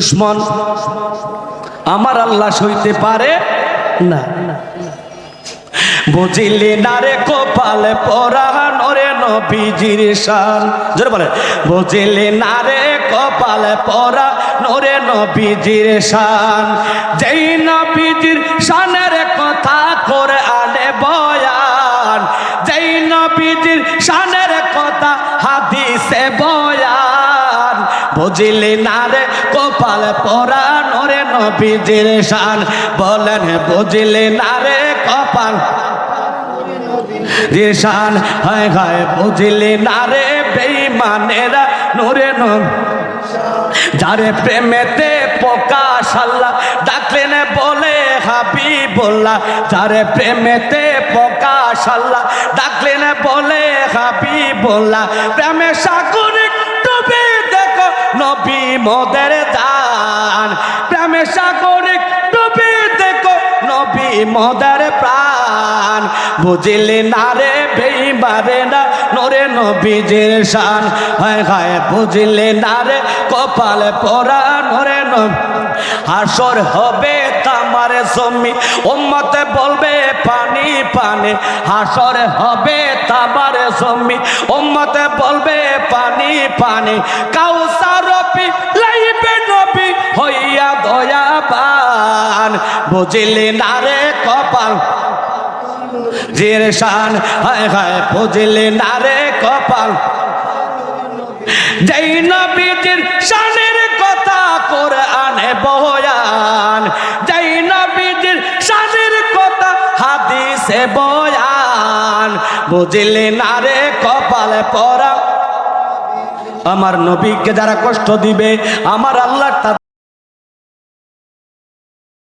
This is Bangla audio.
দুশ্মন। আমার আল্লাহ সইতে পারে না। বুঝিলি না রে কপালে পরাণ, ওরে নবীজির শান। জোরে বলে বুঝিলি না রে কপালে পরা নোরে নবীজির শান। যেই নবীজির শানের কথা করে আনে বয়ান, যেই নবীজির শানের কথা হাদিসে বয়ান বুঝিলি না রে কপাল পরা নরে নবীজির শান। বলেন, বুঝিলি না রে কপাল রেশান হায় হায়, বুঝিলি না রে বেইমানেরা নরে নব যারে প্রেমেতে পোকা সাল্লা ডাকলেন বলে হাবি বললা যারে প্রেমেতে পোকা সাল্লা ডাকলেন বলে হাবি বললা প্রেমে দেখো নবী মোদের দান প্রেমে সাগরিক ডুবে দেখো নবী মোদের প্রাণ। বুঝিলি না রে বেইবারে না, নরে নবীজির শান। হায় হায়, বুঝিলি না রে কপালে পরা নরে নবী। হাসর হবে তামার জমি, উম্মতে বলবে পানি পানি। হাসর হবে তামার জমি, উম্মতে বলবে পানি পানি। কাউসার বুঝিলি না রে কপাল? জির শান, হায় হায়, বুঝিলি না রে কপাল? যেই নবীজির শানের কথা করে আনে বয়ান, যেই নবীজির শানের কথা হাদিসে বয়ান, বুঝিলি না রে কপালে পরা? আমার নবীকে যারা কষ্ট দিবে, আমার আল্লাহ